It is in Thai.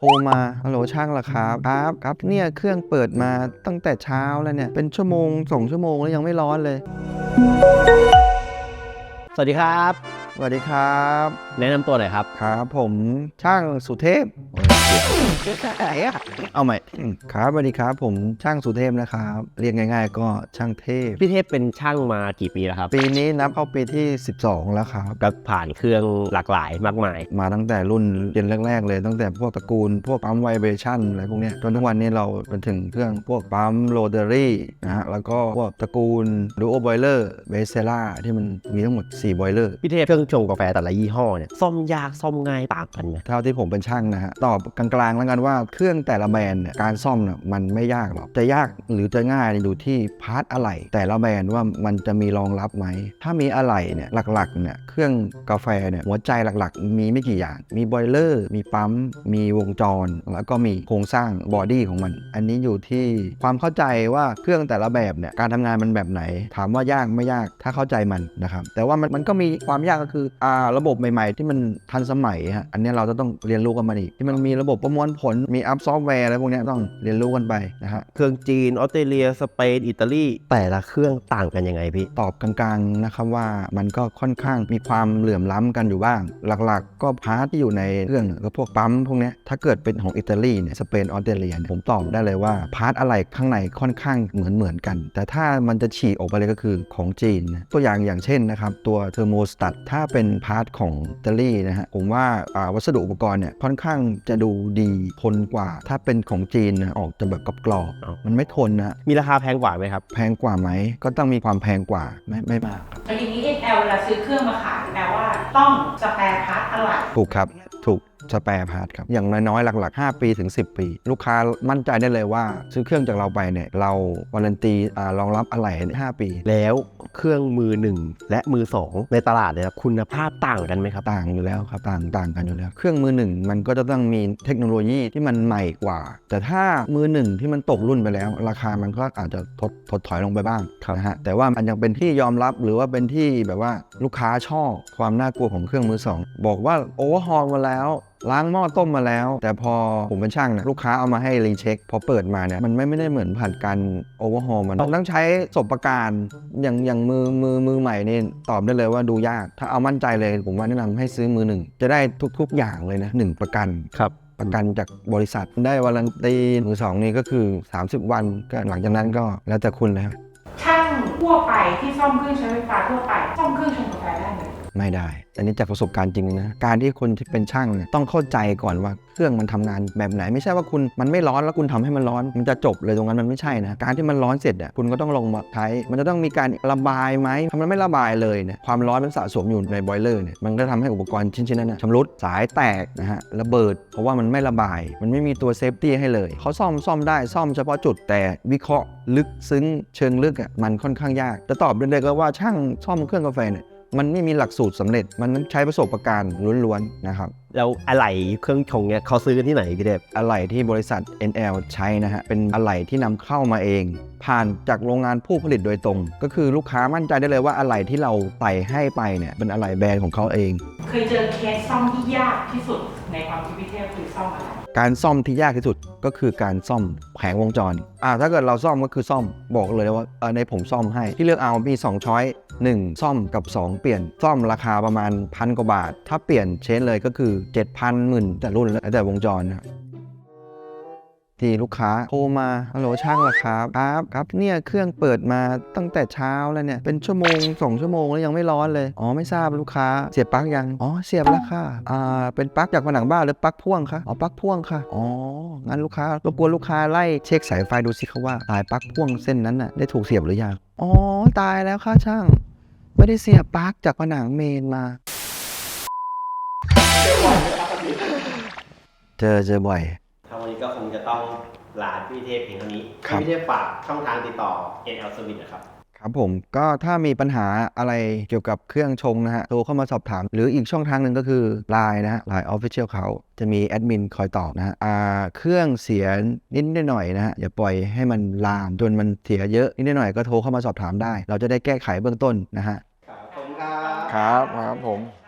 โทรมาฮัลโหลช่างเหรอครับครับครับเนี่ยเครื่องเปิดมาตั้งแต่เช้าแล้วเนี่ย เป็นชั่วโมงสองชั่วโมงแล้วยังไม่ร้อนเลย สวัสดีครับ สวัสดีครับ แนะนำตัวหน่อยครับ ครับผมช่างสุเทพ เอาใหม่อืมครับสวัสดีครับ ผมช่างสุเทพนะครับ เรียกง่าย ๆ ก็ช่างเทพ พี่เทพเป็นช่างมากี่ปีแล้วครับ ปีนี้นับเข้าปีที่ 12 แล้วครับ ก็ผ่านเครื่องหลากหลายมากมาย มาตั้งแต่รุ่นเจนแรก ๆ เลยตั้งแต่พวกตระกูล พวกปั๊มไวเบชั่นอะไรพวกเนี้ยจนทุกวันนี้เราเป็นถึงเครื่องพวกปั๊มโรเตอรี่นะฮะแล้วก็พวกตระกูลดูโอบอยเลอร์เบสเซล่าที่มันมีทั้งหมด4บอยเลอร์พี่เทพเครื่องชงกาแฟแต่ละยี่ห้อเนี่ยซ่อมยากซ่อมง่ายต่างกันไหมเท่าที่ผมเป็นช่างนะฮะตอบกลางๆแล้วกันว่าเครื่องแต่ละแบรนด์เนี่ยการซ่อมเนี่ยมันไม่ยากหรอกจะยากหรือจะง่ายเนี่ยดูที่พาร์ทอะไหล่แต่ละแบรนด์ว่ามันจะมีรองรับไหม ถ้ามีอะไหล่เนี่ยหลักๆเนี่ยเครื่องกาแฟเนี่ยหัวใจหลักๆ มีไม่กี่อย่าง มีบอยเลอร์ มีปั๊ม มีวงจร แล้วก็มีโครงสร้างบอดี้ของมัน อันนี้อยู่ที่ความเข้าใจว่าเครื่องแต่ละแบบเนี่ยการทำงานมันแบบไหน ถามว่ายากไม่ยากถ้าเข้าใจมันนะครับแต่ว่ามันมันก็มีความยากก็คืออ่าระบบใหม่ ๆ ที่มันทันสมัยฮะอันนี้เราจะต้องเรียนรู้กันมาอีกที่มันมีระบบประมวลผลมีอัพซอฟต์แวร์อะไรพวกนี้ต้องเรียนรู้กันไปนะฮะเครื่องจีนออสเตรเลียสเปนอิตาลีแต่ละเครื่องต่างกันยังไงพี่ตอบกลางๆนะครับว่ามันก็ค่อนข้างมีความเหลื่อมล้ำกันอยู่บ้าง หลักๆ ก็พาร์ทที่อยู่ในเครื่องก็พวกปั๊มพวกนี้ถ้าเกิดเป็นของอิตาลีเนี่ยสเปนออสเตรเลียผมตอบได้เลยว่าพาร์ทอะไรข้างในค่อนข้างเหมือนเหมือนๆกัน แต่ถ้ามันจะฉีกออกไปเลยก็คือของจีน ตัวอย่างอย่างเช่นนะครับตัวเทอร์โมสตัตถ้าเป็นพาร์ทของอิตาลีนะฮะผมว่าวัสดุอุปกรณ์เนี่ยค่อนข้างจะดูดีทนกว่า ถ้าเป็นของจีนนะออกจะแบบกรอบอ้าวๆมันไม่ทนนะมีราคาแพงกว่าไหมครับ แพงกว่าไหมก็ต้องมีความแพงกว่าไม่ไม่มากแล้วทีนี้ NL เวลาซื้อเครื่องมาขายแปลว่าต้องสแปร์พาร์ทอะไรถูกครับ ถูก สแปร์พาร์ทครับ อย่างน้อยๆ หลักๆ 5 ปีถึง 10 ปี ลูกค้ามั่นใจได้เลยว่า ซื้อเครื่องจากเราไปเนี่ยเราวารันตีอ่ารองรับอะไหล่5 ปี แล้วเครื่องมือหนึ่งและมือสองในตลาดเนี่ยครับคุณภาพต่างกันไหมครับต่างอยู่แล้วครับต่างต่างกันอยู่แล้ว เครื่องมือหนึ่งมันก็จะต้องมีเทคโนโลยีที่มันใหม่กว่า แต่ถ้ามือหนึ่งที่มันตกรุ่นไปแล้ว ราคามันก็อาจจะทดถดถอยลงไปบ้างนะฮะแต่ว่ามันยังเป็นที่ยอมรับหรือว่าเป็นที่แบบว่าลูกค้าชอบความน่ากลัวของเครื่องมือสองบอกว่าโอเวอร์ฮอลมาแล้วล้างหม้อต้มมาแล้ว แต่พอผมเป็นช่างเนี่ยลูกค้าเอามาให้รีเช็ค พอเปิดมาเนี่ยมันไม่ไม่ได้เหมือนผ่านการโอเวอร์ฮอลมันต้องใช้ประสบการณ์อย่างอย่างมือมือมือใหม่นี่ตอบได้เลยว่าดูยาก ถ้าเอามั่นใจเลยผมว่าแนะนำให้ซื้อมือหนึ่งจะได้ทุก ๆ อย่างเลยนะหนึ่งประกันครับประกันจากบริษัทได้วารันตีมือสองนี่ก็คือ 30 วันก็หลังจากนั้นก็แล้วแต่คุณเลยครับช่างทั่วไปที่ซ่อมเครื่องใช้ไฟฟ้าทั่วไปซ่อมเครื่องชงกาแฟได้ไหม ไม่ได้ อันนี้จากประสบการณ์จริงนะ การที่คนที่เป็นช่างเนี่ยต้องเข้าใจก่อนว่าเครื่องมันทำงานแบบไหน ไม่ใช่ว่าคุณมันไม่ร้อนแล้วคุณทำให้มันร้อน มันจะจบเลยตรงนั้นมันไม่ใช่นะ การที่มันร้อนเสร็จอะคุณก็ต้องลงมาใช้ มันจะต้องมีการระบายไหมถ้ามันไม่ระบายเลยเนี่ยความร้อนมันสะสมอยู่ในบอยเลอร์เนี่ยมันก็ทำให้อุปกรณ์ชิ้นๆนั้นนะชำรุดสายแตกนะฮะระเบิด เพราะว่ามันไม่ระบาย มันไม่มีตัวเซฟตี้ให้เลยเขาซ่อมซ่อมได้ซ่อมเฉพาะจุดแต่วิเคราะห์ลึกซึ้งเชิงลึกอะมันค่อนข้างยากจะตอบได้เลยก็ว่าช่างซ่อมเครื่องกาแฟเนี่ย มันไม่มีหลักสูตรสำเร็จ มันต้องใช้ประสบการณ์ล้วนๆนะครับ แล้วอะไหล่เครื่องชงเนี่ยเขาซื้อกันที่ไหนพี่เทพอะไหล่ที่บริษัท NL ใช้นะฮะ เป็นอะไหล่ที่นำเข้ามาเอง ผ่านจากโรงงานผู้ผลิตโดยตรง ก็คือลูกค้ามั่นใจได้เลยว่าอะไหล่ที่เราใส่ให้ไปเนี่ยเป็นอะไหล่แบรนด์ของเขาเอง เคยเจอเคสซ่อมที่ยากที่สุดในความคิดพี่เทพคือซ่อมอะไรการซ่อมที่ยากที่สุดก็คือการซ่อมแผงวงจร อ่า ถ้าเกิดเราซ่อมก็คือซ่อมบอกเลยว่าเออในผมซ่อมให้ ที่เลือกเอามี 2 ช้อย 1 ซ่อมกับ 2 เปลี่ยน ซ่อมราคาประมาณพันกว่าบาท ถ้าเปลี่ยนเชนเลยก็คือ 7,000หมื่นแต่รุ่นแล้วแต่วงจรนะครับ ที่ลูกค้าโทรมาฮัลโหลช่างเหรอครับครับครับเนี่ยเครื่องเปิดมาตั้งแต่เช้าแล้วเนี่ยเป็นชั่วโมงสองชั่วโมงแล้วยังไม่ร้อนเลยอ๋อไม่ทราบลูกค้าเสียบปลั๊กยังอ๋อเสียบแล้วค่ะอ่าเป็นปลั๊กจากผนังบ้านหรือปลั๊กพ่วงคะอ๋อปลั๊กพ่วงค่ะอ๋องั้นลูกค้ารบกวนลูกค้าไล่เช็คสายไฟดูสิคะว่าสายปลั๊กพ่วงเส้นนั้นน่ะได้ถูกเสียบหรือยังอ๋อตายแล้วค่ะช่าง ไม่ได้เสียบปลั๊กจากผนังเมนมา เจอเจอบ่อยถ้า วันนี้ก็คงจะต้องลาพี่เทพเพียงเท่านี้ครับ พี่เทพฝากช่องทางติดต่อ NL Service นะครับ ครับผมก็ถ้ามีปัญหาอะไรเกี่ยวกับเครื่องชงนะฮะโทรเข้ามาสอบถาม หรืออีกช่องทางหนึ่งก็คือ Line นะฮะ Line Official เขาจะมีแอดมินคอยตอบนะฮะอ่าเครื่องเสียนิดหน่อยนะฮะอย่าปล่อยให้มันลามจนมันเสียเยอะนิดหน่อยก็โทรเข้ามาสอบถามได้ เราจะได้แก้ไขเบื้องต้นนะฮะ ครับขอบคุณครับ ครับครับผมใ